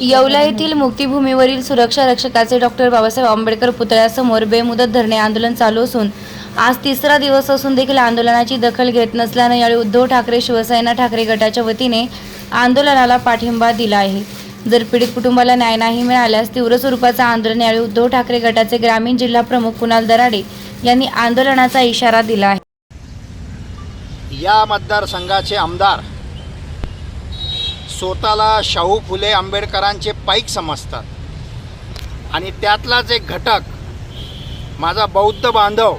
येवला येथील मुक्तीभूमीवरील सुरक्षा रक्षकाचे डॉक्टर बाबासाहेब आंबेडकर पुतळ्यासमोर बेमुदत धरणे आंदोलन चालू असून आज तिसरा दिवस असून देखील आंदोलनाची दखल घेत नसल्यानं यावेळी उद्धव ठाकरे शिवसेना ठाकरे गटाच्या वतीने आंदोलनाला पाठिंबा दिला आहे. जर पीडित कुटुंबाला न्याय नाही मिळाल्यास तीव्र स्वरूपाचं आंदोलन यावेळी उद्धव ठाकरे गटाचे ग्रामीण जिल्हा प्रमुख कुणाल दराडे यांनी आंदोलनाचा इशारा दिला आहे. या मतदारसंघाचे आमदार स्वतःला शाहू फुले आंबेडकरांचे पाईक समजतात. आणि त्यातलाच एक घटक माझा बौद्ध बांधव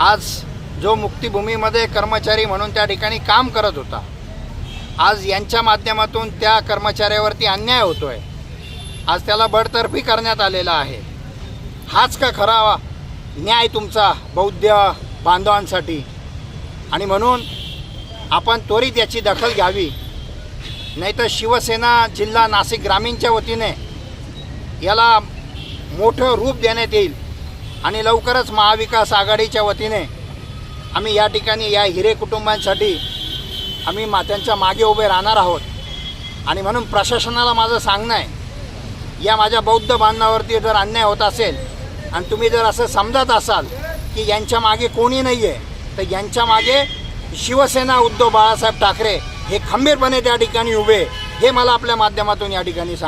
आज जो मुक्तिभूमीमध्ये कर्मचारी म्हणून त्या ठिकाणी काम करत होता आज यांच्या माध्यमातून त्या कर्मचाऱ्यावरती अन्याय होतो आहे आज त्याला बडतर्फी करण्यात आलेला आहे. हाच का खरा न्याय तुमचा बौद्ध बांधवांसाठी? आणि म्हणून आपण त्वरित याची दखल घ्यावी. नाहीतर शिवसेना जिल्हा नाशिक ग्रामीणच्या वतीने याला मोठं रूप देण्यात येईल आणि लवकरच महाविकास आघाडीच्या वतीने आम्ही या ठिकाणी या हिरे कुटुंबांसाठी आम्ही मा त्यांच्या मागे उभे राहणार आहोत. आणि म्हणून प्रशासनाला माझं सांगणं आहे या माझ्या बौद्ध बांधवावरती जर अन्याय होत असेल आणि तुम्ही जर असं समजत असाल की यांच्या मागे कोणी नाही आहे तर यांच्या मागे शिवसेना उद्धव बाळासाहेब ठाकरे हे खंबीरपणे त्या ठिकाणी उभे हे मला आपल्या माध्यमातून या ठिकाणी सांग